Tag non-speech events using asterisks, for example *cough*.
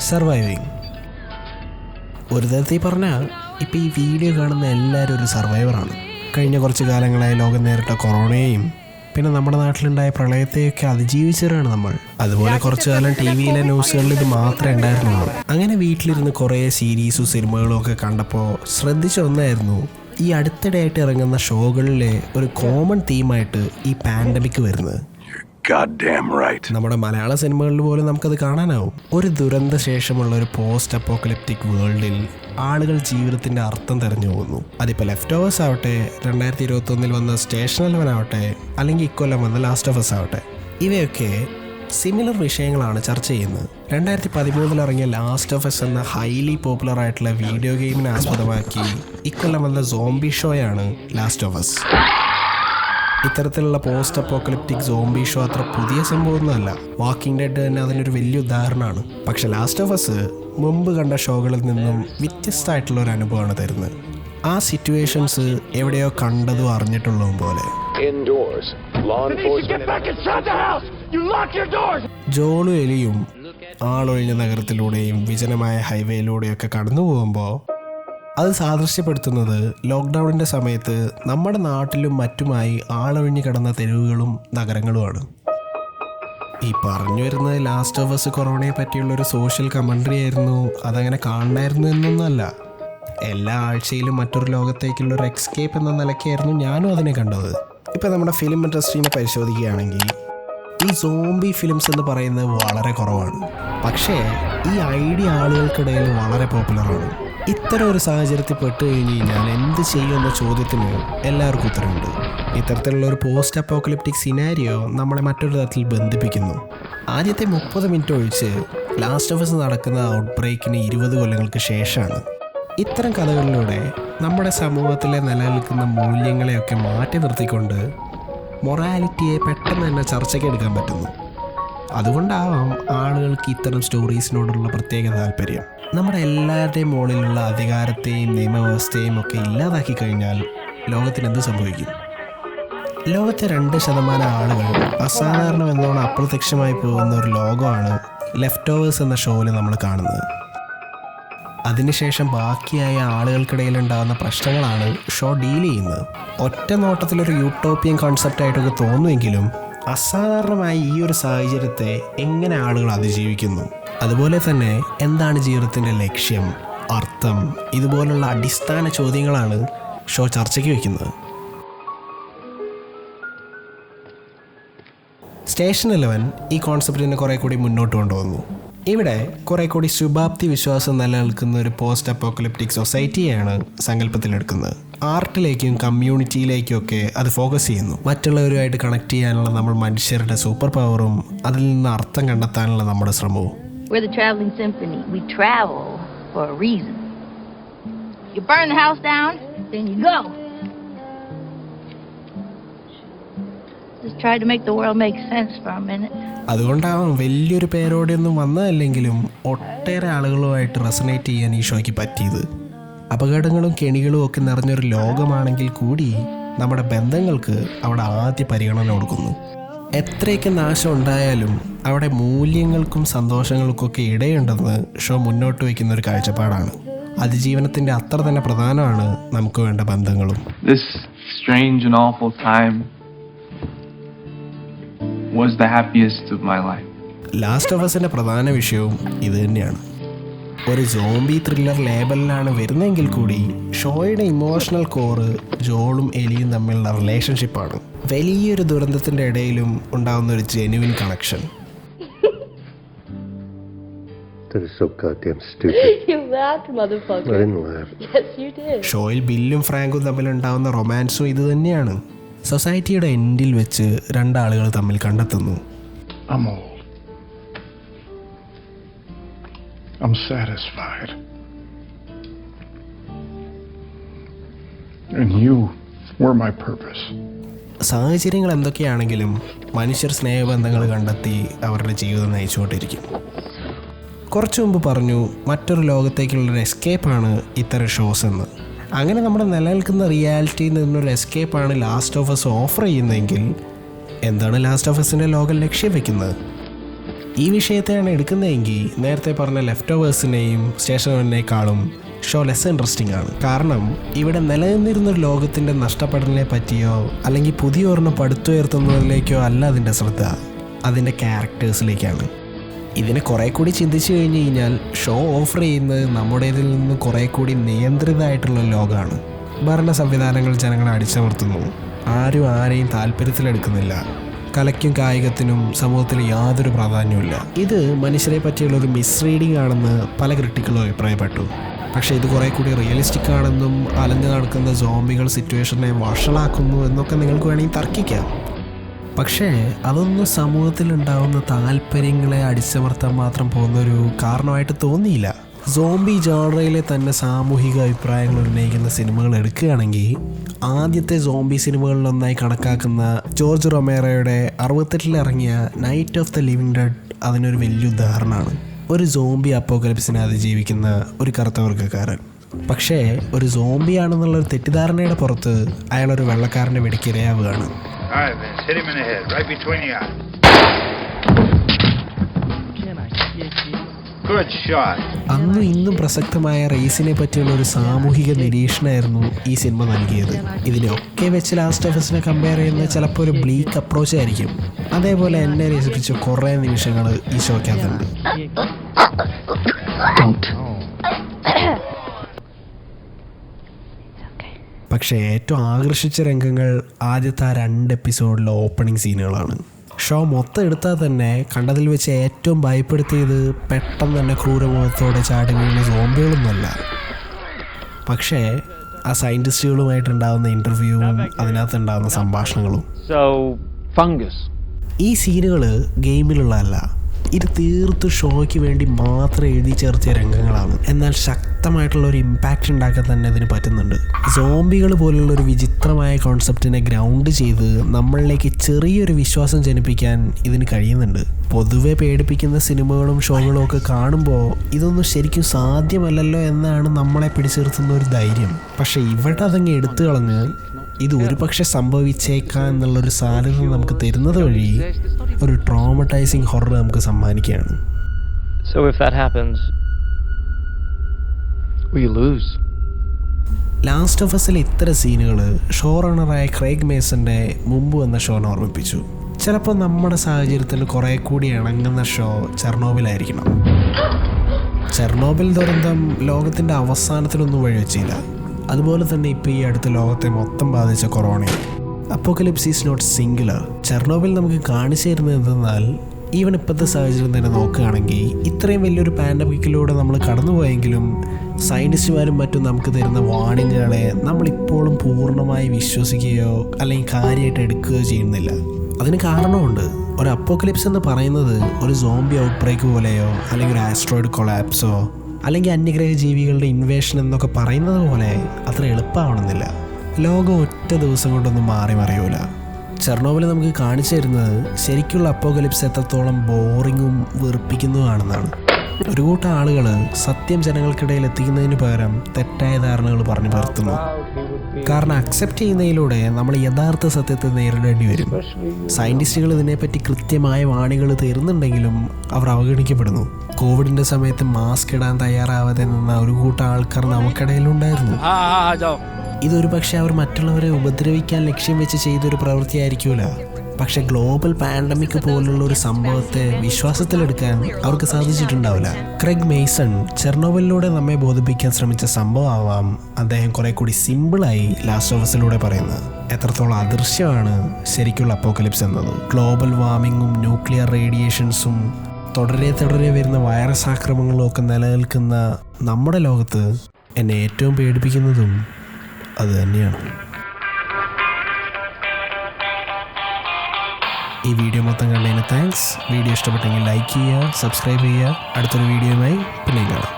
Surviving ഒരു തരത്തിൽ പറഞ്ഞാൽ ഇപ്പോൾ ഈ വീഡിയോ കാണുന്ന എല്ലാവരും ഒരു സർവൈവറാണ് കഴിഞ്ഞ കുറച്ച് കാലങ്ങളായി ലോകം നേരിട്ട കൊറോണയെയും പിന്നെ നമ്മുടെ നാട്ടിലുണ്ടായ പ്രളയത്തെയൊക്കെ അതിജീവിച്ചവരാണ് നമ്മൾ. അതുപോലെ കുറച്ചു കാലം ടി വിയിലെ ന്യൂസുകളിൽ ഇത് മാത്രമേ ഉണ്ടായിരുന്നുള്ളൂ. അങ്ങനെ വീട്ടിലിരുന്ന് കുറേ സീരീസും സിനിമകളും ഒക്കെ കണ്ടപ്പോൾ ശ്രദ്ധിച്ച ഒന്നായിരുന്നു ഈ അടുത്തിടെയായിട്ട് ഇറങ്ങുന്ന ഷോകളിലെ ഒരു കോമൺ തീമായിട്ട് ഈ പാൻഡമിക് വരുന്നത്. നമ്മുടെ മലയാള സിനിമകളിൽ പോലും നമുക്കത് കാണാനാവും. ഒരു ദുരന്ത ശേഷമുള്ള ഒരു പോസ്റ്റ് അപ്പോക്കലിപ്റ്റിക് വേൾഡിൽ ആളുകൾ ജീവിതത്തിന്റെ അർത്ഥം തെരഞ്ഞു പോകുന്നു. അതിപ്പോ ലെഫ്റ്റ് ഓവേഴ്സ് ആവട്ടെ രണ്ടായിരത്തി ഇരുപത്തി ഒന്നിൽ വന്ന സ്റ്റേഷൻ അലവൻ ആവട്ടെ അല്ലെങ്കിൽ ഇക്കൊല്ലം വന്ന ലാസ്റ്റ് ഓഫ് ആവട്ടെ ഇവയൊക്കെ സിമിലർ വിഷയങ്ങളാണ് ചർച്ച ചെയ്യുന്നത്. രണ്ടായിരത്തി പതിമൂന്നിൽ ഇറങ്ങിയ ലാസ്റ്റ് ഓഫ് എസ് എന്ന ഹൈലി പോപ്പുലർ ആയിട്ടുള്ള വീഡിയോ ഗെയിമിനെ ആസ്പദമാക്കി ഇക്കൊല്ലം വന്ന സോംബി ഷോയാണ് ലാസ്റ്റ് ഓഫ് എസ് ഇത്തരത്തിലുള്ള പോസ്റ്റ് അപ്പോക്കലിപ്റ്റിക് സോംബി ഷോ അത്ര പുതിയ സംഭവമൊന്നുമല്ല വാക്കിംഗ് ഡെഡ് തന്നെ അതിനൊരു വലിയ ഉദാഹരണമാണ് പക്ഷെ ലാസ്റ്റ് ഓഫ് അസ് മുമ്പ് കണ്ട ഷോകളിൽ നിന്നും വ്യത്യസ്തമായിട്ടുള്ള ഒരു അനുഭവമാണ് തരുന്നത് ആ സിറ്റുവേഷൻസ് എവിടെയോ കണ്ടതും അറിഞ്ഞിട്ടുള്ളതും പോലെ Indoors, law enforcement. Get back inside the house! You lock your doors! ജോളും എലിയും ആളൊഴിഞ്ഞ നഗരത്തിലൂടെയും വിജനമായ ഹൈവേയിലൂടെയൊക്കെ കടന്നു പോകുമ്പോൾ അത് സാദൃശ്യപ്പെടുത്തുന്നത് ലോക്ക്ഡൗണിന്റെ സമയത്ത് നമ്മുടെ നാട്ടിലും മറ്റുമായി ആളൊഴിഞ്ഞു കിടന്ന തെരുവുകളും നഗരങ്ങളുമാണ്. ഈ പറഞ്ഞു വരുന്നത് ലാസ്റ്റ് ഓഫ് എസ് കൊറോണയെ പറ്റിയുള്ള ഒരു സോഷ്യൽ കമൻട്രി ആയിരുന്നു. അതങ്ങനെ കാണണമായിരുന്നു എന്നൊന്നല്ല. എല്ലാ ആഴ്ചയിലും മറ്റൊരു ലോകത്തേക്കുള്ള ഒരു എക്സ്കേപ്പ് എന്ന നിലയ്ക്കായിരുന്നു ഞാനും അതിനെ കണ്ടത്. ഇപ്പം നമ്മുടെ ഫിലിം ഇൻഡസ്ട്രീനെ പരിശോധിക്കുകയാണെങ്കിൽ ഈ സോംബി ഫിലിംസ് എന്ന് പറയുന്നത് വളരെ കുറവാണ്. പക്ഷേ ഈ ഐഡിയ ആളുകൾക്കിടയിൽ വളരെ പോപ്പുലറാണ് ഇത്തരം ഒരു സാഹചര്യത്തിൽ പെട്ട് കഴിഞ്ഞ് കഴിഞ്ഞാൽ എന്ത് ചെയ്യുമെന്ന ചോദ്യത്തിന് എല്ലാവർക്കും ഉത്തരമുണ്ട്. ഇത്തരത്തിലുള്ള ഒരു പോസ്റ്റ് അപ്പോക്കലിപ്റ്റിക് സിനാരിയോ നമ്മളെ മറ്റൊരു തരത്തിൽ ബന്ധിപ്പിക്കുന്നു. ആദ്യത്തെ മുപ്പത് മിനിറ്റ് ഒഴിച്ച് ലാസ്റ്റ് ഓഫ് നടക്കുന്ന ഔട്ട് ബ്രേക്കിന് ഇരുപത് കൊല്ലങ്ങൾക്ക് ശേഷമാണ്. ഇത്തരം കഥകളിലൂടെ നമ്മുടെ സമൂഹത്തിലെ നിലനിൽക്കുന്ന മൂല്യങ്ങളെയൊക്കെ മാറ്റി നിർത്തിക്കൊണ്ട് മൊറാലിറ്റിയെ പെട്ടെന്ന് തന്നെ ചർച്ചയ്ക്ക് എടുക്കാൻ പറ്റുന്നു. അതുകൊണ്ടാവാം ആളുകൾക്ക് ഇത്തരം സ്റ്റോറീസിനോടുള്ള പ്രത്യേക താല്പര്യം. നമ്മുടെ എല്ലാവരുടെയും മുകളിലുള്ള അധികാരത്തെയും നിയമവ്യവസ്ഥയും ഒക്കെ ഇല്ലാതാക്കി കഴിഞ്ഞാൽ ലോകത്തിന് എന്ത് സംഭവിക്കും? ലോകത്തെ രണ്ട് ശതമാനം ആളുകൾ അസാധാരണമെന്നോണം അപ്രത്യക്ഷമായി പോകുന്ന ഒരു ലോകമാണ് ലെഫ്റ്റ് ഓവേഴ്സ് എന്ന ഷോയിൽ നമ്മൾ കാണുന്നത്. അതിനുശേഷം ബാക്കിയായ ആളുകൾക്കിടയിൽ ഉണ്ടാകുന്ന പ്രശ്നങ്ങളാണ് ഷോ ഡീൽ ചെയ്യുന്നത്. ഒറ്റ നോട്ടത്തിലൊരു യൂട്ടോപ്പിയൻ കോൺസെപ്റ്റായിട്ടൊക്കെ തോന്നുമെങ്കിലും അസാധാരണമായി ഈ ഒരു സാഹചര്യത്തെ എങ്ങനെ ആളുകൾ അതിജീവിക്കുന്നു? അതുപോലെ തന്നെ എന്താണ് ജീവിതത്തിന്റെ ലക്ഷ്യം അർത്ഥം ഇതുപോലുള്ള അടിസ്ഥാന ചോദ്യങ്ങളാണ് ഷോ ചർച്ചയ്ക്ക് വയ്ക്കുന്നത്. സ്റ്റേഷൻ ഇലവൻ ഈ കോൺസെപ്റ്റിനെ കുറെ കൂടി മുന്നോട്ട് കൊണ്ടുവന്നു. ഇവിടെ കുറെ കൂടി ശുഭാപ്തി വിശ്വാസം നിലനിൽക്കുന്ന ഒരു പോസ്റ്റ് അപ്പോക്കലിപ്റ്റിക് സൊസൈറ്റിയാണ് സങ്കല്പത്തിലെടുക്കുന്നത്. ആർട്ടിലേക്കും കമ്മ്യൂണിറ്റിയിലേക്കും ഒക്കെ അത് ഫോക്കസ് ചെയ്യുന്നു മറ്റുള്ളവരുമായിട്ട് കണക്ട് ചെയ്യാനുള്ള നമ്മൾ മനുഷ്യരുടെ സൂപ്പർ പവറും അതിൽ നിന്ന് അർത്ഥം കണ്ടെത്താനുള്ള നമ്മുടെ ശ്രമവും We're the traveling symphony. We travel for a reason. You burn the house down, then you go. Just try to make the world make sense for a minute. അതുകൊണ്ടാവും വലിയൊരു പേരോടെയൊന്നും വന്നതല്ലെങ്കിലും ഒട്ടേറെ ആളുകളുമായിട്ട് റെസനേറ്റ് ചെയ്യാൻ ഈ ഷോയ്ക്ക് പറ്റിയത് അപകടങ്ങളും കെണികളും ഒക്കെ നിറഞ്ഞൊരു ലോകമാണെങ്കിൽ കൂടി നമ്മുടെ ബന്ധങ്ങൾക്ക് അവിടെ ആദ്യ പരിഗണന കൊടുക്കുന്നു. എത്രയൊക്കെ നാശം ഉണ്ടായാലും അവിടെ മൂല്യങ്ങൾക്കും സന്തോഷങ്ങൾക്കൊക്കെ ഇടയുണ്ടെന്ന് ഷോ മുന്നോട്ട് വയ്ക്കുന്ന ഒരു കാഴ്ചപ്പാടാണ്. അതിജീവനത്തിന്റെ അത്ര തന്നെ പ്രധാനമാണ് നമുക്ക് വേണ്ട ബന്ധങ്ങളും. This strange and awful time was the happiest of my life. Last of അസിന്റെ പ്രധാന വിഷയവും ഇത് തന്നെയാണ്. ഒരു സോംബി ത്രില്ലർ ലേബലിലാണ് വരുന്നതെങ്കിൽ കൂടി ഷോയുടെ ഇമോഷണൽ കോറ് ജോളും എലിയും തമ്മിലുള്ള റിലേഷൻഷിപ്പാണ് വലിയൊരു ദുരന്തത്തിന്റെ ഇടയിലും ഉണ്ടാകുന്ന ഒരു genuine connection That is so goddamn stupid. *laughs* You laughed, I motherfucker. didn't laugh. Yes, you did. ഷോയിൽ ബില്ലും ഫ്രാങ്കും തമ്മിലുണ്ടാവുന്ന റൊമാൻസും ഇത് തന്നെയാണ് സൊസൈറ്റിയുടെ എൻഡിൽ വെച്ച് രണ്ടാളുകൾ തമ്മിൽ കണ്ടെത്തുന്നു I'm I'm satisfied. And you were my purpose. സാഹചര്യങ്ങൾ എന്തൊക്കെയാണെങ്കിലും മനുഷ്യർ സ്നേഹബന്ധങ്ങൾ കണ്ടെത്തി അവരുടെ ജീവിതം നയിച്ചുകൊണ്ടിരിക്കും കുറച്ചു മുമ്പ് പറഞ്ഞു മറ്റൊരു ലോകത്തേക്കുള്ളൊരു എസ്കേപ്പാണ് ഇത്തരം ഷോസ് എന്ന് അങ്ങനെ നമ്മുടെ നിലനിൽക്കുന്ന റിയാലിറ്റിയിൽ നിന്നൊരു എസ്കേപ്പാണ് ലാസ്റ്റ് ഓഫ് എസ് ഓഫർ ചെയ്യുന്നതെങ്കിൽ എന്താണ് ലാസ്റ്റ് ഓഫ് എസിന്റെ ലോകം ലക്ഷ്യം വെക്കുന്നത് ഈ വിഷയത്തെയാണ് എടുക്കുന്നതെങ്കിൽ നേരത്തെ പറഞ്ഞ ലെഫ്റ്റ് ഓവേഴ്സിനെയും സ്റ്റേഷൻ വണ്ണിനേക്കാളും ഷോ ലെസ് ഇൻട്രസ്റ്റിംഗ് ആണ്. കാരണം ഇവിടെ നിലനിന്നിരുന്ന ലോകത്തിന്റെ നഷ്ടപ്പെടലിനെ പറ്റിയോ അല്ലെങ്കിൽ പുതിയ ഒരെണ്ണം പടുത്തുയർത്തുന്നതിലേക്കോ അല്ല അതിന്റെ ശ്രദ്ധ. അതിന്റെ ക്യാരക്ടേഴ്സിലേക്കാണ് ഇതിനെ കുറെ കൂടി ചിന്തിച്ചു കഴിഞ്ഞ് കഴിഞ്ഞാൽ ഷോ ഓഫർ ചെയ്യുന്നത് നമ്മുടേതിൽ നിന്ന് കുറെ കൂടി നിയന്ത്രിതമായിട്ടുള്ള ലോകമാണ്. ഭരണ സംവിധാനങ്ങൾ ജനങ്ങളെ അടിച്ചമർത്തുന്നു. ആരും ആരെയും താല്പര്യത്തിലെടുക്കുന്നില്ല. കലയ്ക്കും കായികത്തിനും സമൂഹത്തിൽ യാതൊരു പ്രാധാന്യവുമില്ല. ഇത് മനുഷ്യരെ പറ്റിയുള്ള ഒരു മിസ്റീഡിംഗ് ആണെന്ന് പല ക്രിട്ടിക്കലും അഭിപ്രായപ്പെട്ടു. പക്ഷേ ഇത് കുറേ കൂടി റിയലിസ്റ്റിക് ആണെന്നും അലഞ്ഞു നടക്കുന്ന സോംബികൾ സിറ്റുവേഷനെ വഷളാക്കുന്നു എന്നൊക്കെ നിങ്ങൾക്ക് വേണമെങ്കിൽ തർക്കിക്കാം. പക്ഷേ അതൊന്നും സമൂഹത്തിൽ ഉണ്ടാകുന്ന താല്പര്യങ്ങളെ അടിച്ചമർത്താൻ മാത്രം പോകുന്ന ഒരു കാരണമായിട്ട് തോന്നിയില്ല. സോംബി ജോണറയിലെ തന്നെ സാമൂഹിക അഭിപ്രായങ്ങൾ ഉന്നയിക്കുന്ന സിനിമകൾ എടുക്കുകയാണെങ്കിൽ ആദ്യത്തെ സോംബി സിനിമകളിലൊന്നായി കണക്കാക്കുന്ന ജോർജ് റൊമേറയുടെ അറുപത്തെട്ടിൽ ഇറങ്ങിയ night of the living dead അതിനൊരു വലിയ ഉദാഹരണമാണ്. ഒരു സോംബി അപ്പോക്കലിപ്സിനെ അതിജീവിക്കുന്ന ഒരു കറുത്ത വർഗക്കാരൻ. പക്ഷേ ഒരു സോംബിയാണെന്നുള്ള ഒരു തെറ്റിദ്ധാരണയുടെ പുറത്ത് അയാൾ ഒരു വെള്ളക്കാരന്റെ വെടിക്കിരയാവുകയാണ്. അന്നും ഇന്നും പ്രസക്തമായ റേസിനെ പറ്റിയുള്ള ഒരു സാമൂഹിക നിരീക്ഷണമായിരുന്നു ഈ സിനിമ നൽകിയത്. ഇതിനൊക്കെ വെച്ച് ലാസ്റ്റ് ഓഫീസിനെ കമ്പയർ ചെയ്യുന്നത് ചിലപ്പോൾ ഒരു ബ്ലീക്ക് അപ്രോച്ച് ആയിരിക്കും. അതേപോലെ എന്നെ രസിപ്പിച്ച കുറേ നിമിഷങ്ങൾ ഈ ഷോക്കകത്തുണ്ട് പക്ഷേ ഏറ്റവും ആകർഷിച്ച രംഗങ്ങൾ ആദ്യത്തെ ആ രണ്ട് എപ്പിസോഡിലെ ഓപ്പണിംഗ് സീനുകളാണ് ഷോ മൊത്തം എടുത്താൽ തന്നെ കണ്ടതിൽ വെച്ച് ഏറ്റവും ഭയപ്പെടുത്തിയത് പെട്ടെന്ന് തന്നെ ക്രൂരമുഖത്തോടെ ചാടി വീഴുന്ന സോംബികളൊന്നുമല്ല. പക്ഷേ ആ സയന്റിസ്റ്റുകളുമായിട്ടുണ്ടാകുന്ന ഇന്റർവ്യൂവും അതിനകത്തുണ്ടാകുന്ന സംഭാഷണങ്ങളും. ഈ സീനുകൾ ഗെയിമിലുള്ളതല്ല ഇത് തീർത്ത് ഷോയ്ക്ക് വേണ്ടി മാത്രം എഴുതി ചേർത്തിയ രംഗങ്ങളാണ്. എന്നാൽ ശക്തമായിട്ടുള്ള ഒരു ഇമ്പാക്റ്റ് ഉണ്ടാക്കാൻ തന്നെ ഇതിന് പറ്റുന്നുണ്ട്. സോംബികൾ പോലുള്ള ഒരു വിചിത്രമായ കോൺസെപ്റ്റിനെ ഗ്രൗണ്ട് ചെയ്ത് നമ്മളിലേക്ക് ചെറിയൊരു വിശ്വാസം ജനിപ്പിക്കാൻ ഇതിന് കഴിയുന്നുണ്ട്. പൊതുവെ പേടിപ്പിക്കുന്ന സിനിമകളും ഷോകളും ഒക്കെ കാണുമ്പോൾ ഇതൊന്നും ശരിക്കും സാധ്യമല്ലല്ലോ എന്നാണ് നമ്മളെ പിടിച്ചിരുത്തുന്ന ഒരു ധൈര്യം. പക്ഷേ ഇവിടെ അതങ്ങ് എടുത്തു കളഞ്ഞ് ഇത് ഒരുപക്ഷെ സംഭവിച്ചേക്കാം എന്നുള്ളൊരു സാധ്യത നമുക്ക് തരുന്നത് വഴി ഒരു ട്രോമറ്റൈസിങ് ഹൊറർ നമുക്ക് സമ്മാനിക്കുകയാണ്. So if that happens we lose last of എസിലെ ഇത്ര സീനുകൾ ഷോ റണ്ണറായ ക്രൈഗ് മേസന്റെ മുമ്പ് വന്ന ഷോനെ ഓർമ്മിപ്പിച്ചു. ചിലപ്പോൾ നമ്മുടെ സാഹചര്യത്തിൽ കുറെ കൂടി ഇണങ്ങുന്ന ഷോ ചെർണോബിലായിരിക്കണം. ചെർണോബിൽ ദുരന്തം ലോകത്തിന്റെ അവസാനത്തിലൊന്നും വഴിവെച്ചില്ല. അതുപോലെ തന്നെ ഇപ്പോൾ ഈ അടുത്ത ലോകത്തെ മൊത്തം ബാധിച്ച കൊറോണയും apocalypse is not singular Chernobyl നമുക്ക് കാണിച്ചു തരുന്നത് എന്തെന്നാൽ ഈവൻ ഇപ്പോഴത്തെ സാഹചര്യം തന്നെ നോക്കുകയാണെങ്കിൽ ഇത്രയും വലിയൊരു പാൻഡമിക്കിലൂടെ നമ്മൾ കടന്നുപോയെങ്കിലും സയന്റിസ്റ്റുമാരും മറ്റും നമുക്ക് തരുന്ന വാണിങ്ങുകളെ നമ്മളിപ്പോഴും പൂർണമായി വിശ്വസിക്കുകയോ അല്ലെങ്കിൽ കാര്യമായിട്ട് എടുക്കുകയോ ചെയ്യുന്നില്ല. അതിന് കാരണമുണ്ട്. ഒരു അപ്പോക്കലിപ്സ് എന്ന് പറയുന്നത് ഒരു സോംബി ഔട്ട് ബ്രേക്ക് പോലെയോ അല്ലെങ്കിൽ ഒരു ആസ്ട്രോയിഡ് കൊളാപ്സോ അല്ലെങ്കിൽ അന്യഗ്രഹ ജീവികളുടെ ഇൻവേഷൻ എന്നൊക്കെ പറയുന്നത് പോലെ അത്ര എളുപ്പമാവണമെന്നില്ല. ലോകം ഒറ്റ ദിവസം കൊണ്ടൊന്നും മാറി മറിയൂല. ചെർണോബിൽ നമുക്ക് കാണിച്ചു തരുന്നത് ശരിക്കുള്ള അപ്പോകലിപ്സ് എത്രത്തോളം ബോറിങ്ങും വെറുപ്പിക്കുന്നതുമാണെന്നാണ് ഒരു കൂട്ടം ആളുകൾ സത്യം ജനങ്ങൾക്കിടയിൽ എത്തിക്കുന്നതിന് പകരം തെറ്റായ ധാരണകൾ പറഞ്ഞു പകർത്തുന്നു കാരണം അക്സെപ്റ്റ് ചെയ്യുന്നതിലൂടെ നമ്മൾ യഥാർത്ഥ സത്യത്തെ നേരിടേണ്ടി വരും. സയന്റിസ്റ്റുകൾ ഇതിനെപ്പറ്റി കൃത്യമായ വാണികൾ തരുന്നുണ്ടെങ്കിലും അവർ അവഗണിക്കപ്പെടുന്നു. കോവിഡിന്റെ സമയത്ത് മാസ്ക് ഇടാൻ തയ്യാറാവാതെ നിന്ന ഒരു കൂട്ടം ആൾക്കാർ നമുക്കിടയിലുണ്ടായിരുന്നു. ഇതൊരു പക്ഷെ അവർ മറ്റുള്ളവരെ ഉപദ്രവിക്കാൻ ലക്ഷ്യം വെച്ച് ചെയ്തൊരു പ്രവൃത്തിയായിരിക്കൂല. പക്ഷെ ഗ്ലോബൽ പാൻഡമിക് പോലുള്ള ഒരു സംഭവത്തെ വിശ്വാസത്തിലെടുക്കാൻ അവർക്ക് സാധിച്ചിട്ടുണ്ടാവില്ല. ക്രെഗ് മെയ്സൺ ചെർണോബിലൂടെ നമ്മെ ബോധിപ്പിക്കാൻ ശ്രമിച്ച സംഭവമാവാം അദ്ദേഹം കുറെ കൂടി സിമ്പിളായി ലാസ്റ്റ് ഓഫീസിലൂടെ പറയുന്നത്. എത്രത്തോളം അദൃശ്യമാണ് ശരിക്കുള്ള അപ്പോക്കലിപ്സ് എന്നത്. ഗ്ലോബൽ വാർമിങ്ങും ന്യൂക്ലിയർ റേഡിയേഷൻസും തുടരെ തുടരെ വരുന്ന വൈറസ് ആക്രമണങ്ങളും ഒക്കെ നിലനിൽക്കുന്ന നമ്മുടെ ലോകത്ത് എന്നെ ഏറ്റവും പേടിപ്പിക്കുന്നതും അത് തന്നെയാണ് ഈ വീഡിയോ മൊത്തം കണ്ടതിന് താങ്ക്സ് വീഡിയോ ഇഷ്ടപ്പെട്ടെങ്കിൽ ലൈക്ക് ചെയ്യുക സബ്സ്ക്രൈബ് ചെയ്യുക. അടുത്തൊരു വീഡിയോയുമായി പിന്നെ കാണാം.